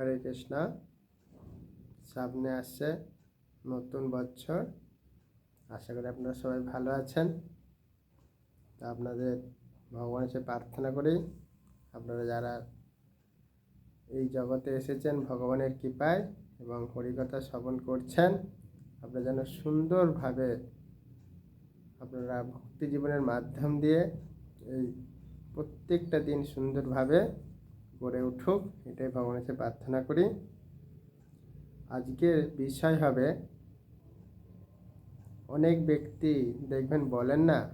হরে কৃষ্ণ। সামনে আসছে নতুন বছর। আশা করি আপনারা সবাই ভালো আছেন। তা আপনাদের ভগবানের সে প্রার্থনা করি, আপনারা যারা এই জগতে এসেছেন, ভগবানের কৃপায় এবং হরিকথা শ্রবণ করছেন, আপনারা যেন সুন্দরভাবে আপনারা ভক্তি জীবনের মাধ্যম দিয়ে এই প্রত্যেকটা দিন সুন্দরভাবে গড়ে উঠুক, এটাই ভগবানের কাছে প্রার্থনা করি। আজকের বিষয় হবে, অনেক ব্যক্তি দেখবেন বলেন না,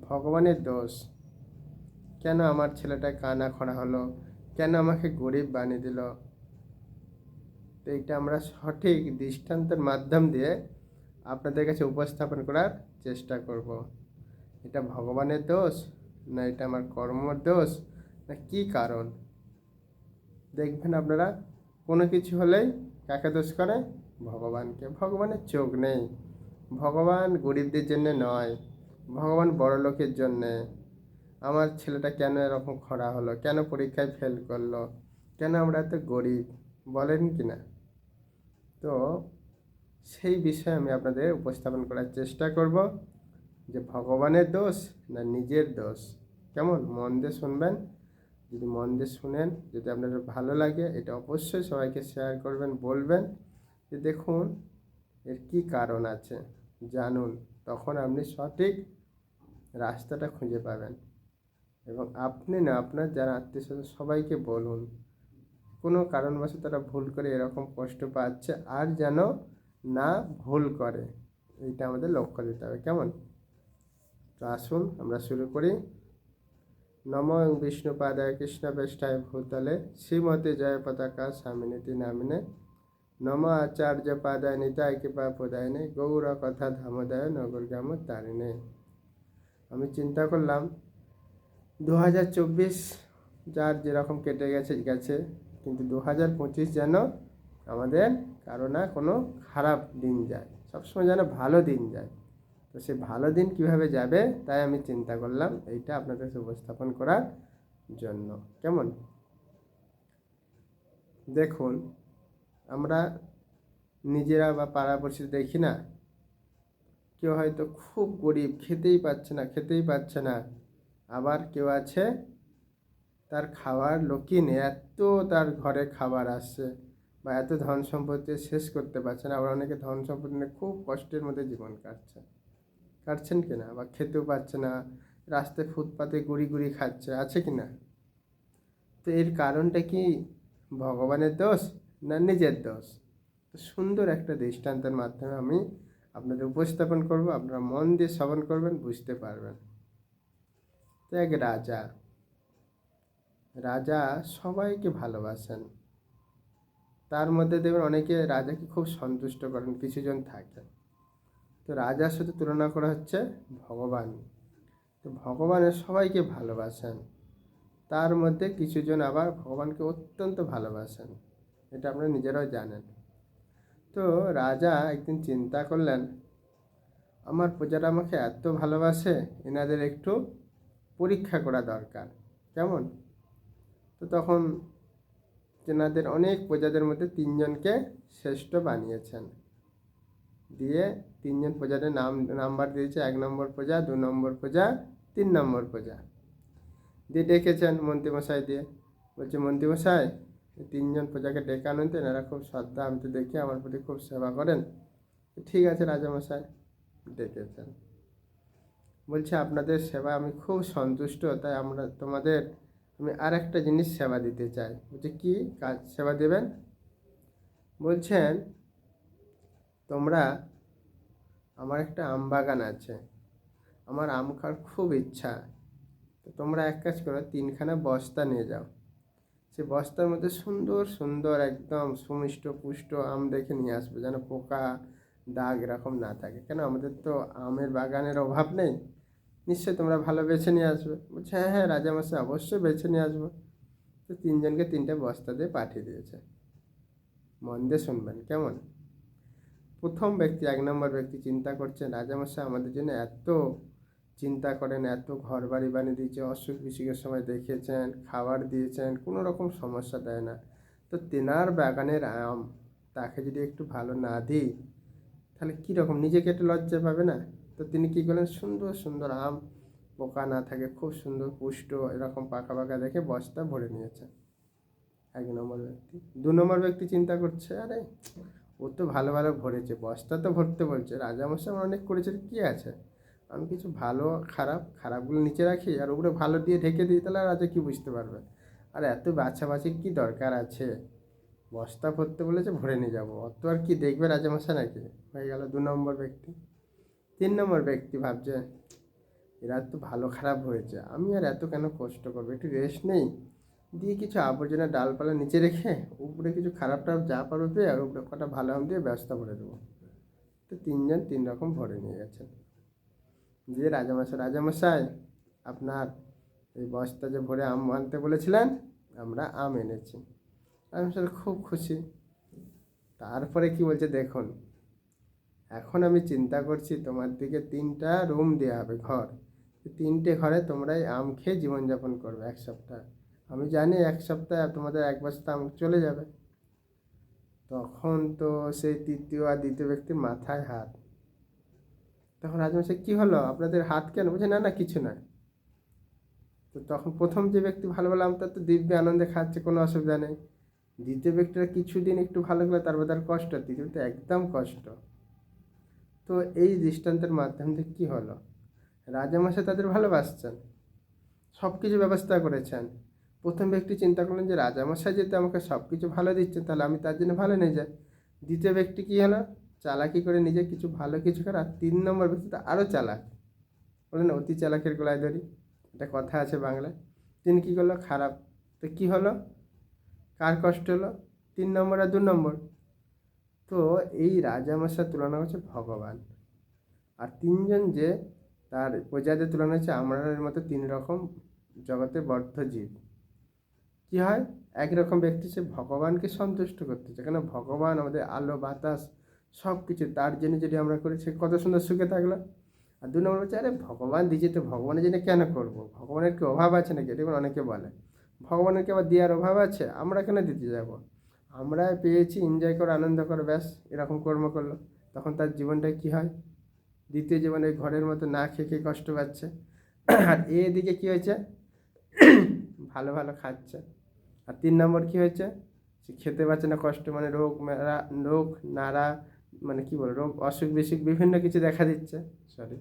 ভগবানের দোষ। কেন আমার ছেলেটা কানা খড়া হলো? কেন আমাকে গরিব বানিয়ে দিল? তো এইটা আমরা সঠিক দৃষ্টান্তের মাধ্যম দিয়ে আপনাদের কাছে উপস্থাপন করার চেষ্টা করব। এটা ভগবানের দোষ না এটা আমার কর্মর দোষ? না কী কারণ? দেখবেন আপনারা, কোনো কিছু হলেই কাকে দোষ করে? ভগবানকে। ভগবানের চোখ নেই। ভগবান গরিবদের জন্য নয়, ভগবান বড় লোকের জন্যে। আমার ছেলেটা কেন এরকম খরা হলো? কেন পরীক্ষায় ফেল করল? কেন আমরা এত গরিব? বলেন কি না? তো সেই বিষয়ে আমি আপনাদের উপস্থাপন করার চেষ্টা করব যে ভগবানের দোষ না নিজের দোষ? কেমন? মন দিয়ে শুনবেন। যদি মন দিয়ে শুনেন, যদি আপনাদের ভালো লাগে, এটা অবশ্যই সবাইকে শেয়ার করবেন, বলবেন যে দেখুন এর কি কারণ আছে। জানুন, তখন আপনি সঠিক রাস্তাটা খুঁজে পাবেন। এবং আপনি না, আপনার যারা আত্মীয় স্বজন সবাইকে বলুন। কোনো কারণবশত তারা ভুল করে এরকম কষ্ট পাচ্ছে আর যেন না ভুল করে। এইটা আমাদের লক্ষ্য দিতে হবে। কেমন? তো আসুন, আমরা শুরু করি। নম বিষ্ণুপাদায় কৃষ্ণ বেষ্টায় ভূতলে শ্রীমতী জয় পতাকা স্বামিনীতি নামিনে। নম আচার্য পাদায় নিতায় কৃপা প্রদায়নে, গৌর কথা ধামোদয় নগর গ্রাম তারিণে। আমি চিন্তা করলাম দু হাজার চব্বিশ যার যেরকম কেটে গেছে গেছে কিন্তু দু হাজার পঁচিশ যেন আমাদের কারও না কোনো খারাপ দিন যায়, সবসময় যেন ভালো দিন যায়। তো সে ভালো দিন কীভাবে যাবে, তাই আমি চিন্তা করলাম এইটা আপনাদের কাছে উপস্থাপন করার জন্য। কেমন? দেখুন, আমরা নিজেরা বা পাড়াপড়শি দেখি না? কেউ হয়তো খুব গরিব, খেতেই পাচ্ছে না, খেতেই পাচ্ছে না। আবার কেউ আছে, তার খাওয়ার লোকই নেই, এত তার ঘরে খাবার আসছে বা এত ধন সম্পত্তি শেষ করতে পারছে না। আবার অনেকে ধন সম্পত্তি নিয়ে খুব কষ্টের মধ্যে জীবন কাটছে। কাটছেন কি না বা খেতেও পাচ্ছে না, রাস্তায় ফুটপাতে গুড়ি গুড়ি খাচ্ছে, আছে কি না? তো এর কারণটা কি ভগবানের দোষ না নিজের দোষ? তো সুন্দর একটা দৃষ্টান্তের মাধ্যমে আমি আপনাদের উপস্থাপন করব, আপনারা মন দিয়ে শ্রবণ করবেন, বুঝতে পারবেন। তো এক রাজা রাজা সবাইকে ভালোবাসেন। তার মধ্যে দেখবেন অনেকে রাজাকে খুব সন্তুষ্ট করেন, কিছুজন থাকে তো রাজার সাথে তুলনা করা হচ্ছে ভগবান। তো ভগবানের সবাইকে ভালোবাসেন। তার মধ্যে কিছুজন আবার ভগবানকে অত্যন্ত ভালোবাসেন। এটা আপনারা নিজেরাও জানেন। তো রাজা একদিন চিন্তা করলেন, আমার প্রজারা আমাকে এত ভালোবাসে, এনাদের একটু পরীক্ষা করা দরকার। কেমন? তো তখন তেনাদের অনেক প্রজাদের মধ্যে তিনজনকে শ্রেষ্ঠ বানিয়েছেন। দিয়ে তিনজন প্রজাদের নাম, নাম্বার দিয়েছে, এক নম্বর প্রজা, দু নম্বর প্রজা, তিন নম্বর প্রজা। দিয়ে ডেকেছেন মন্ত্রীমশাই দিয়ে। বলছে, মন্ত্রীমশাই, তিনজন প্রজাকে ডেকে আনুন তো, এনারা খুব শ্রদ্ধা, আমি তো দেখি আমার প্রতি খুব সেবা করেন। ঠিক আছে রাজামশাই। ডেকেছেন। বলছে, আপনাদের সেবা আমি খুব সন্তুষ্ট, তাই আমরা তোমাদের, আমি আর একটা জিনিস সেবা দিতে চাই। বলছে, কি কাজ সেবা দেবেন? বলছেন, তোমরা আমার একটা আম বাগান আছে। আমার আম খাওয়ার খুব ইচ্ছা। তো তোমরা এক কাজ করো, তিনখানা বস্তা নিয়ে যাও। সে বস্তার মধ্যে সুন্দর সুন্দর একদম সুমিষ্ট পুষ্ট আম দেখে নিয়ে আসবে, যেন পোকা, দাগ এরকম না থাকে। কেন? আমাদের তো আমের বাগানের অভাব নেই। নিশ্চয়ই তোমরা ভালো বেছে নিয়ে আসবে। বলছে হ্যাঁ হ্যাঁ রাজামশাই, অবশ্যই বেছে নিয়ে আসব। তো তিনজনকে তিনটে বস্তা দিয়ে পাঠিয়ে দিয়েছে। মন দিয়ে শুনবেন, কেমন? প্রথম ব্যক্তি, এক নম্বর ব্যক্তি চিন্তা করছেন, রাজামশাই আমাদের জন্য এত চিন্তা করেন, এত ঘর বাড়ি বানিয়ে দিয়েছে, অসুখ বিসুখের সময় দেখেছেন, খাবার দিয়েছেন, কোনো রকম সমস্যা দেয় না। তো তেনার বাগানের আম তাকে যদি একটু ভালো না দিই, তাহলে কীরকম নিজেকে একটু লজ্জা পাবে না? তো তিনি কী করলেন? সুন্দর সুন্দর আম পোকা না থাকে, খুব সুন্দর পুষ্ট, এরকম পাকা পাকা দেখে বস্তা ভরে নিয়েছে এক নম্বর ব্যক্তি। দু নম্বর ব্যক্তি চিন্তা করছে, আরে ও তো ভালো ভালো ভরেছে বস্তা তো ভরতে বলছে, রাজামশাই আমার অনেক করেছে কী আছে? আমি কিছু ভালো, খারাপ, খারাপগুলো নিচে রাখি আর ওগুলো ভালো দিয়ে ঢেকে দিই, তাহলে রাজা কী বুঝতে পারবে? আর এত বাছাবাছির কী দরকার আছে? বস্তা ভরতে বলেছে ভরে নিয়ে যাব। অত আর কি দেখবে রাজামশাই নাকি? হয়ে গেল দু নম্বর ব্যক্তি। তিন নম্বর ব্যক্তি ভাবছে, এরা তো ভালো খারাপ হয়েছে, আমি আর এত কেন কষ্ট করব? একটু রেস্ট নেই? দিয়ে কিছু আবর্জনা ডালপালা নিচে রেখে উপরে কিছু খারাপ টারাপ যা পারবে পেয়ে আর উপরে কটা ভালো আম দিয়ে ব্যবস্থা করে দেবো। তো তিনজন তিন রকম ভরে নিয়ে গেছেন। দিয়ে রাজামশাই রাজামশাই, আপনার এই বস্তা যে ভরে আম আনতে বলেছিলেন, আমরা আম এনেছি। রাজামশাই খুব খুশি। তারপরে কি বলছে দেখুন, এখন আমি চিন্তা করছি তোমার দিকে তিনটা রুম দেওয়া হবে, ঘর। তিনটে ঘরে তোমরা আম খেয়ে জীবনযাপন করবে এক সপ্তাহ। আমি জানি এক সপ্তাহে তোমাদের এক বস্তা আম চলে যাবে। তখন তো সেই তৃতীয় আর দ্বিতীয় ব্যক্তির মাথায় হাত। তখন রাজমশাই, কী হলো? আপনাদের হাত কেন? বলছে, না না, কিছু নয়। তো তখন প্রথম যে ব্যক্তি ভালো ভালো আমটা তো দিব্যে আনন্দে খাচ্ছে, কোনো অসুবিধা নেই। দ্বিতীয় ব্যক্তিরা কিছুদিন একটু ভালো গেলে তারপর তার কষ্ট, তৃতীয় একদম কষ্ট। তো এই দৃষ্টান্তের মাধ্যম থেকে কী হলো? রাজামশাই তাদের ভালোবাসছেন সব কিছু ব্যবস্থা করেছেন। প্রথম ব্যক্তি চিন্তা করলেন যে রাজামশাই যেহেতু আমাকে সব কিছু ভালো দিচ্ছে তাহলে আমি তার জন্য ভালো নিয়ে যাই। দ্বিতীয় ব্যক্তি কী হলো? চালাকি করে নিজে কিছু ভালো কিছু করে আর তিন নম্বর ব্যক্তি তো আরও চালাক। বলেন অতি চালাকের গলায় ধরি একটা কথা আছে বাংলায়। তিনি কী করল? খারাপ। তো কী হলো? কার কষ্ট হলো? তিন নম্বর আর দু নম্বর। তো এই রাজামশার তুলনা হচ্ছে ভগবান। আর তিনজন যে তার প্রজাদের তুলনা হচ্ছে আমরার মতো তিন রকম জগতে বদ্ধ জীব। কী হয়? একরকম ব্যক্তি সে ভগবানকে সন্তুষ্ট করতে চায়। কেন? ভগবান আমাদের আলো, বাতাস সব কিছু তার জন্য যদি আমরা করি, সে কত সুন্দর সুখে থাকল। আর দু নম্বর হচ্ছে, আরে ভগবান দিয়েছে তো ভগবানের জন্য কেন করব? ভগবানের কি অভাব আছে নাকি? এটা অনেকে বলে। ভগবানের কি আবার দেওয়ার অভাব আছে? আমরা কেন দিতে যাব? আমরা পেয়েছি এনজয় করে, আনন্দ করে, ব্যাস, এরকম কর্ম করল। তখন তার জীবনটা কি হয়? দ্বিতীয় জীবনে ঘরের মতো না খেয়ে খেয়ে কষ্ট পাচ্ছে। আর এদিকে কি হয়েছে? ভালো ভালো খাচ্ছে। আর তিন নম্বর কি হয়েছে? সে খেতে পারছে না, কষ্ট মানে রোগ মেরা রোগ নাড়া মানে কি বলে, রোগ, অসুখ, বিসুখ, বিভিন্ন কিছু দেখা দিচ্ছে সরি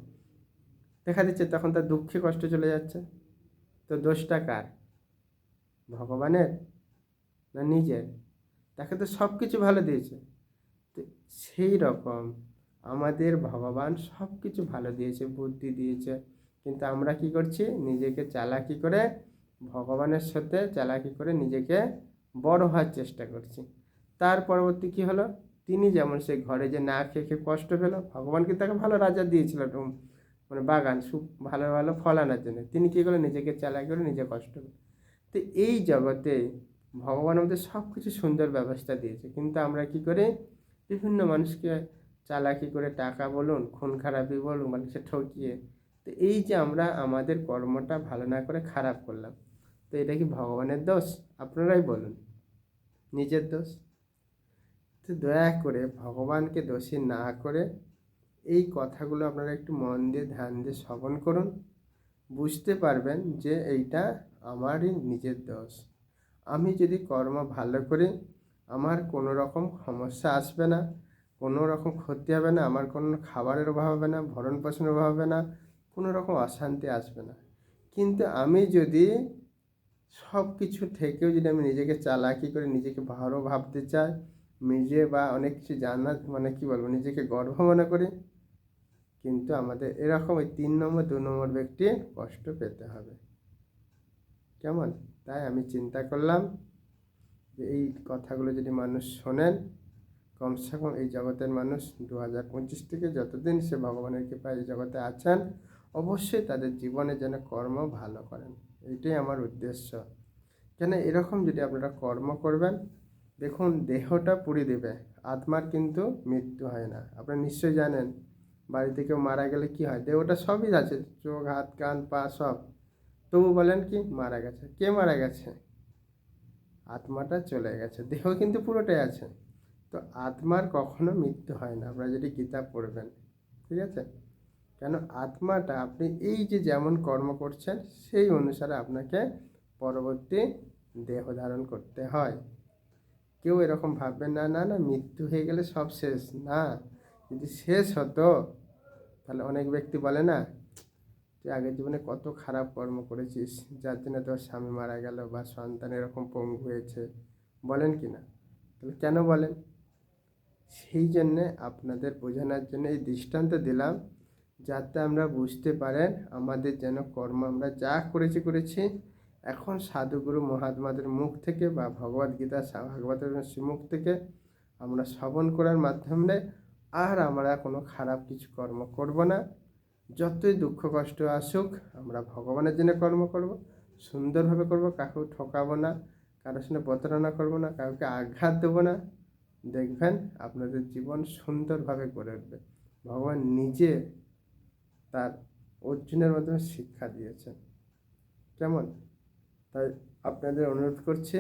দেখা দিচ্ছে, তখন তার দুঃখে কষ্ট চলে যাচ্ছে। তো দোষটা কার? ভগবানের না নিজের? তাকে তো সব কিছু ভালো দিয়েছে। তো সেই রকম আমাদের ভগবান সব কিছু ভালো দিয়েছে, বুদ্ধি দিয়েছে, কিন্তু আমরা কি করছি? নিজেকে চালাকি করে ভগবানের সাথে চালাকি করে নিজেকে বড় হওয়ার চেষ্টা করছি। তার পরবর্তী কী হলো? তিনি যেমন সে ঘরে যে না খেয়ে খেয়ে কষ্ট পেল, ভগবান কিন্তু তাকে ভালো রাজা দিয়েছিল মানে বাগান, সু ভালো ভালো ফল আনার জন্য। তিনি কী করলেন? নিজেকে চালাকি করে নিজে কষ্ট পেল। তো এই জগতে ভগবান আমাদের সব কিছু সুন্দর ব্যবস্থা দিয়েছে। কিন্তু আমরা কি করে? বিভিন্ন মানুষকে চালাকি করে টাকা বলুন, খুন খারাপি বলুন, মানুষকে ঠকিয়ে, তো এই যে আমরা আমাদের কর্মটা ভালো না করে খারাপ করলাম। তো এটা কি ভগবানের দোষ? আপনারাই বলুন। নিজের দোষ? তো দয়া করে ভগবানকে দোষী না করে এই কথাগুলো আপনারা একটু মন দিয়ে ধ্যান দিয়ে শ্রবণ করুন। বুঝতে পারবেন যে এইটা আমারই নিজের দোষ। আমি যদি কর্ম ভালো করি, আমার কোনো রকম সমস্যা আসবে না, কোনো রকম ক্ষতি হবে না, আমার কোনো খাবারের অভাব হবে না ভরণ পোষণের অভাব হবে না, কোনো রকম অশান্তি আসবে না। কিন্তু আমি যদি সব কিছু থেকেও যদি আমি নিজেকে চালাকি করে নিজেকে ভালো ভাবতে চাই, নিজে বা অনেক কিছু জানার মানে কি বলব, নিজেকে গর্ব মনে করি, কিন্তু আমাদের এরকম ওই তিন নম্বর, দু নম্বর ব্যক্তি কষ্ট পেতে হবে। কেমন? তাই আমি চিন্তা করলাম যে এই কথাগুলো যদি মানুষ শোনেন, কমসে কম এই জগতের মানুষ দু হাজার পঁচিশ থেকে যতদিন সে ভগবানের কৃপায় এই জগতে আছেন অবশ্যই তাদের জীবনে যেন কর্ম ভালো করেন। এইটাই আমার উদ্দেশ্য। কেন এরকম যদি আপনারা কর্ম করবেন, দেখুন দেহটা পুড়ে দেবে, আত্মার কিন্তু মৃত্যু হয় না। আপনারা নিশ্চয়ই জানেন, বাড়িতে কেউ মারা গেলে কি হয়? দেহটা সবই আছে, চোখ, হাত, কান, পা সব। তবু বলেন কি, মারা গেছে। কে মারা গেছে? আত্মাটা চলে গেছে। দেহ কিন্তু পুরোটাই আছে। তো আত্মার কখনো মৃত্যু হয় না। আপনারা যদি গীতা পড়বেন, ঠিক আছে? কেন আত্মাটা আপনি এই যে যেমন কর্ম করছেন, সেই অনুসারে আপনাকে পরবর্তী দেহ ধারণ করতে হয়। কেউ এরকম ভাববেন না না না, মৃত্যু হয়ে গেলে সব শেষ। না, যদি শেষ হতো, তাহলে অনেক ব্যক্তি বলে না, তুই আগের জীবনে কত খারাপ কর্ম করেছিস, যার জন্য তোর স্বামী মারা গেল বা সন্তান এরকম পঙ্গু হয়েছে। বলেন কি না? তাহলে কেন বলেন? সেই জন্যে আপনাদের বোঝানোর জন্য এই দৃষ্টান্ত দিলাম। যাতে আমরা বুঝতে পারেন আমাদের যেন কর্ম আমরা যা করেছি করেছি। এখন সাধুগুরু মহাত্মাদের মুখ থেকে বা ভগবদ গীতা ভাগবতের মুখ থেকে আমরা শ্রবণ করার মাধ্যমে আর আমরা কোনো খারাপ কিছু কর্ম করব না। যতই দুঃখ, কষ্ট আসুক, আমরা ভগবানের জন্য কর্ম করব, সুন্দরভাবে করব কাকেও ঠকাবো না, কারোর সঙ্গে প্রতারণা করব না, কাউকে আঘাত দেবো না। দেখবেন আপনাদের জীবন সুন্দরভাবে গড়ে উঠবে। ভগবান নিজে তার অর্জুনের মাধ্যমে শিক্ষা দিয়েছেন। কেমন? তাই আপনাদের অনুরোধ করছি,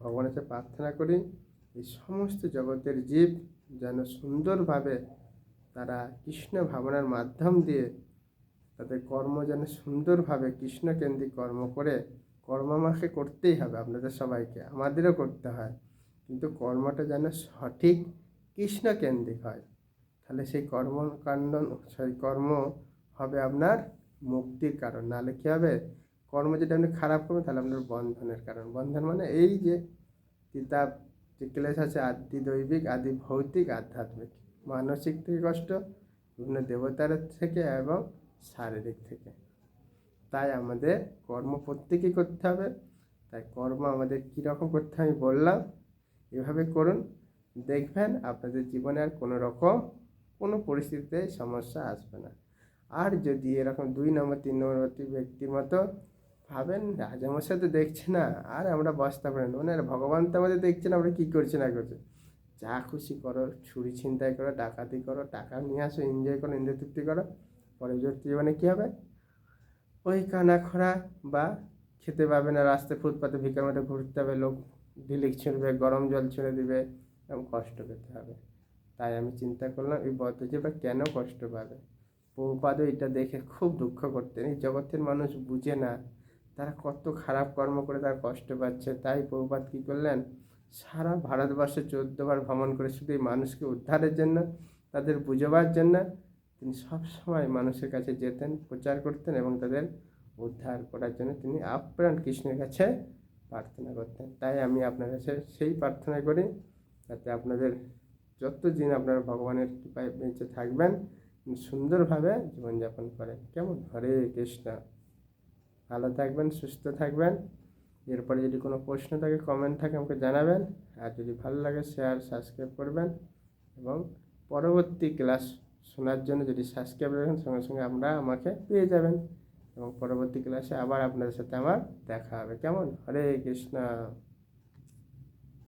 ভগবানের কাছে প্রার্থনা করি, এই সমস্ত জগতের জীব যেন সুন্দরভাবে তারা কৃষ্ণ ভাবনার মাধ্যম দিয়ে তাদের কর্ম যেন সুন্দরভাবে কৃষ্ণকেন্দ্রিক কর্ম করে কর্ম আমাকে করতেই হবে, আপনাদের সবাইকে, আমাদেরও করতে হয়। কিন্তু কর্মটা যেন সঠিক কৃষ্ণকেন্দ্রিক হয়। তাহলে সেই কর্মকাণ্ড সেই কর্ম হবে আপনার মুক্তির কারণ। নাহলে কী হবে? কর্ম যদি আপনি খারাপ করবেন তাহলে আপনার বন্ধনের কারণ। বন্ধন মানে এই যে কিতাব, যে ক্লেশ আছে, আদি দৈবিক, আদি ভৌতিক, আধ্যাত্মিক। মানসিক থেকে কষ্ট, বিভিন্ন দেবতার থেকে এবং শারীরিক থেকে। তাই আমাদের কর্ম প্রত্যেকেই করতে হবে? তাই কর্ম আমাদের কীরকম করতে আমি বললাম। এভাবে করুন। দেখবেন আপনাদের জীবনে আর কোনো রকম কোনো পরিস্থিতিতে সমস্যা আসবে না। আর যদি এরকম দুই নম্বর, তিন নম্বরবর্তী ব্যক্তির মতো ভাবেন, রাজামশাই তো দেখছে না, আর আমরা বসতে পারি না। মানে ভগবান তো আমাদের দেখছে না, আমরা কী করছি, না করছি। যা খুশি করো, ছুরি ছিনতাই করো, ডাকাতি করো, টাকা নিয়ে আসো এনজয় করো এনজয় তৃপ্তি করো। পরবর্তী জীবনে কী হবে? ওই কানা খরা বা খেতে পাবে না, রাস্তায় ফুটপাতে ভিকার মধ্যে ঘুরতে হবে, লোক ঢিলিক ছুঁড়বে, গরম জল ছুঁড়ে দিবে এবং কষ্ট পেতে হবে। তাই আমি চিন্তা করলাম, এই বদ্ধজীবরা কেন কষ্ট পাবে? বহুপাদও এটা দেখে খুব দুঃখ করতেন। এই জগতের মানুষ বুঝে না, তারা কত খারাপ কর্ম করে তারা কষ্ট পাচ্ছে। তাই বহুপাত কী করলেন, সারা ভারতবর্ষে চোদ্দবার ভ্রমণ করে শুধু এই মানুষকে উদ্ধারের জন্য, তাদের বুঝবার জন্য তিনি সবসময় মানুষের কাছে যেতেন, প্রচার করতেন এবং তাদের উদ্ধার করার জন্য তিনি আপ্রাণ কৃষ্ণের কাছে প্রার্থনা করতেন। তাই আমি আপনার কাছে সেই প্রার্থনা করি, যাতে আপনাদের যত দিন আপনারা ভগবানের কৃপায় বেঁচে থাকবেন, সুন্দরভাবে জীবনযাপন করেন। কেমন? হরে কৃষ্ণ। ভালো থাকবেন, সুস্থ থাকবেন। এরপরে যদি কোনো প্রশ্ন থাকে কমেন্ট থাকে, আমাকে জানাবেন। আর যদি ভালো লাগে শেয়ার সাবস্ক্রাইব করবেন। এবং পরবর্তী ক্লাস শোনার জন্য যদি সাবস্ক্রাইব রাখেন, সঙ্গে সঙ্গে আমরা আমাকে পেয়ে যাবেন। এবং পরবর্তী ক্লাসে আবার আপনাদের সাথে আমার দেখা হবে। কেমন? হরে কৃষ্ণ।